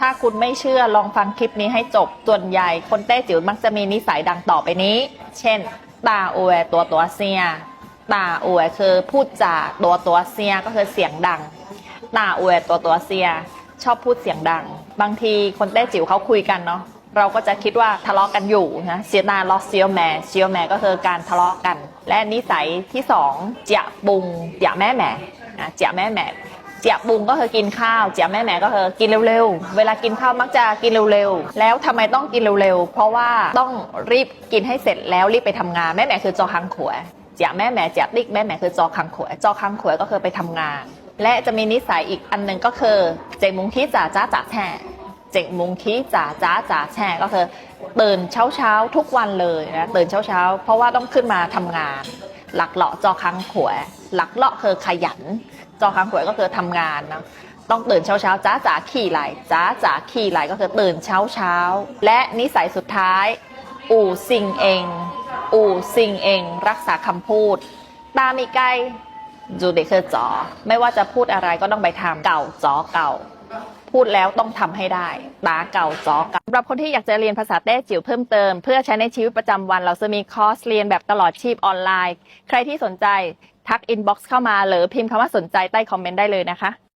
ถ้าคุณไม่เชื่อลองฟังคลิปนี้ให้จบ ส่วนใหญ่คนแต้จิ๋วมักจะมีนิสัยดังต่อไปนี้ เช่น ตาอวยตัวตัวเซีย ตาอวยคือพูดจาตัวตัวเซียก็คือเสียงดัง ตาอวยตัวตัวเซีย ชอบพูดเสียงดัง บางทีคนแต้จิ๋วเขาคุยกันเนาะ เราก็จะคิดว่าทะเลาะกันอยู่นะเสียนาลอเซียวแม่เซียวแม่ก็คือการทะเลาะกัน และนิสัยที่สองเจียบุงเจียแม่แม่นะเจียแม่แม่ เจียบุงก็คือกินข้าวเจียแม่แม่ก็คือกินเร็วๆ เวลากินข้าวมักจะกินเร็วๆ แล้วทำไมต้องกินเร็วๆ เพราะว่าต้องรีบกินให้เสร็จแล้วรีบไปทำงานแม่แม่คือจอคังขวยเจียแม่แม่เจียติ๊กแม่แม่คือจอคังขวยจอคังขวยก็คือไปทำงาน และจะมีนิสัยอีกอันหนึ่งก็คือเจงมุงที่จ่าจ้าจ่าแช่เจ็ดโมงคีจ๋าจ้าจ๋าแช่ก็คือตื่นเช้าเช้าๆทุกวันเลยนะตื่นเช้าเช้าๆเพราะว่าต้องขึ้นมาทำงาน หลักเลาะจอคังขวยหลักเลาะคือขยัน จอคังขวยก็คือทำงานนะต้องตื่นเช้าเช้าจ้าจ๋าขี่ไหลจ้าจ๋าขี่ไหลก็คือตื่นเช้าเช้าและนิสัยสุดท้าย อู่ซิงเอง อู่ซิงเอง รักษาคำพูด ตามีไกลจูเด็กคือจอ ไม่ว่าจะพูดอะไรก็ต้องไปทำเก่าจอเก่า พูดแล้วต้องทำให้ได้ ตาเก่าจอเก่าสำหรับคนที่อยากจะเรียนภาษาแต้จิ๋วเพิ่มเติม เพื่อใช้ในชีวิตประจำวัน เราจะมีคอร์สเรียนแบบตลอดชีพออนไลน์ ใครที่สนใจทักอินบ็อกซ์เข้ามาหรือพิมพ์คำว่าสนใจใต้คอมเมนต์ได้เลยนะคะ